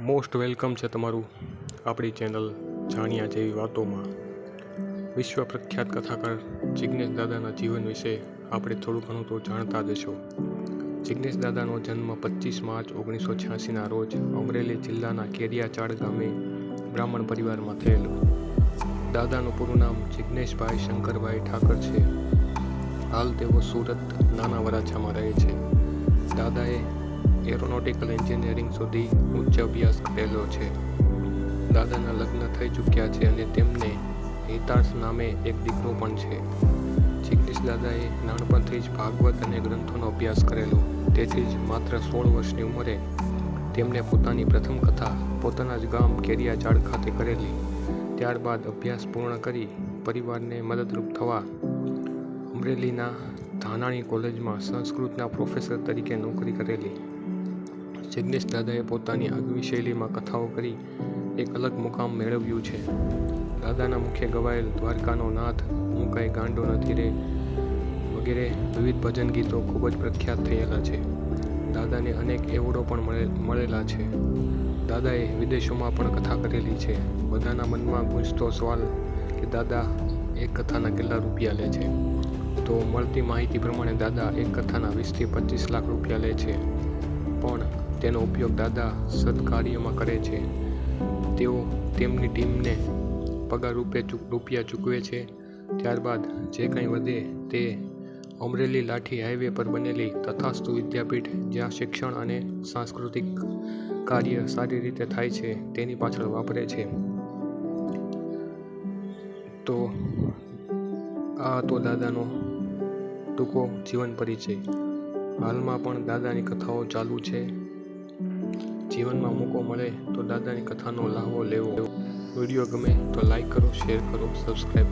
Most welcome છે તમારું આપણી ચેનલ જાણ્યા જેવી વાતોમાં. વિશ્વ પ્રખ્યાત કથાકાર જિજ્ઞેશ દાદાના જીવન વિશે આપણે થોડું ઘણું તો જાણતા જ હશો. જિજ્ઞેશ દાદાનો જન્મ પચીસ માર્ચ ઓગણીસો છ્યાસીના રોજ અમરેલી જિલ્લાના કેરિયાચાડ ગામે બ્રાહ્મણ પરિવારમાં થયેલો. દાદાનું પૂરું નામ જિજ્ઞેશભાઈ શંકરભાઈ ઠાકર છે. હાલ તેઓ સુરત નાના વરાછામાં રહે છે. દાદાએ એરોનોટિકલ એન્જિનિયરિંગ સુધી ઉચ્ચ અભ્યાસ કરેલો છે. દાદાના લગ્ન થઈ ચૂક્યા છે અને તેમને હિતાર્થ નામે એક દીકરો પણ છે. જિગ્નેશ દાદાએ નાનપણથી જ ભાગવત અને ગ્રંથોનો અભ્યાસ કરેલો. તેથી જ માત્ર સોળ વર્ષની ઉંમરે તેમણે પોતાની પ્રથમ કથા પોતાના જ ગામ કેરિયાચાડ ખાતે કરેલી. ત્યારબાદ અભ્યાસ પૂર્ણ કરી પરિવારને મદદરૂપ થવા અમરેલીના ધાનાણી કોલેજમાં સંસ્કૃતના પ્રોફેસર તરીકે નોકરી કરેલી. જિગ્નેશ દાદાએ પોતાની આગવી શૈલીમાં કથાઓ કરી એક અલગ મુકામ મેળવ્યું છે. દાદાના મુખ્ય ગવાયેલ દ્વારકાનો નાથ, હું કાંઈ ગાંડો નથી રે, વગેરે વિવિધ ભજન ગીતો ખૂબ જ પ્રખ્યાત થયેલા છે. દાદાને અનેક એવોર્ડો પણ મળે, મળેલા છે. દાદાએ વિદેશોમાં પણ કથા કરેલી છે. બધાના મનમાં ગૂંજતો સવાલ કે દાદા એક કથાના કેટલા રૂપિયા લે છે? તો મળતી માહિતી પ્રમાણે દાદા એક કથાના વીસથી પચીસ લાખ રૂપિયા લે છે. પણ તેનો ઉપયોગ દાદા સત્કાર્યમાં કરે છે. તેઓ તેમની ટીમને પગાર રૂપે રૂપિયા ચૂકવે છે. ત્યારબાદ જે કંઈ વધે તે અમરેલી લાઠી હાઈવે પર બનેલી તથાસ્તુ વિદ્યાપીઠ, જ્યાં શિક્ષણ અને સાંસ્કૃતિક કાર્ય સારી રીતે થાય છે, તેની પાછળ વાપરે છે. તો આ હતો દાદાનો ટૂંકો જીવન પરિચય. હાલમાં પણ દાદાની કથાઓ ચાલુ છે. જીવનમાં મોકો મળે તો દાદાની કથાનો લાહવો લેવો. વીડિયો ગમે તો લાઈક કરો શેર કરો સબસ્ક્રાઈબ